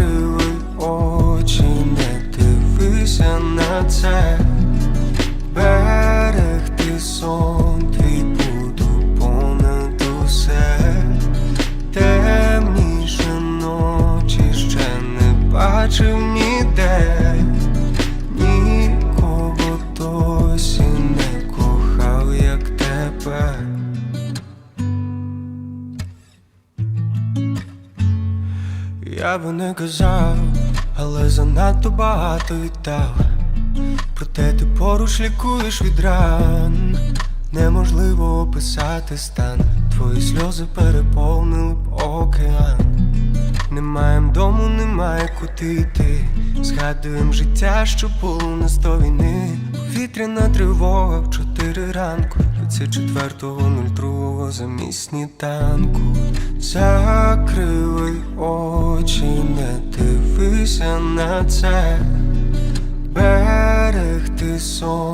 Закрили очі, не дивися на це, берегти сон твій буду понад усе, темніше ночі ще не бачив. Я би не казав, але занадто багато віддав. Проте ти поруч лікуєш від ран. Неможливо описати стан. Твої сльози переповнили б океан. Немає дому, немає куди йти. Згадуєм життя, що було у нас до війни. Повітряна тривога в чотири ранку. 24.02 замість сніданку. Закривай очі, не дивися на це. Берегти сон.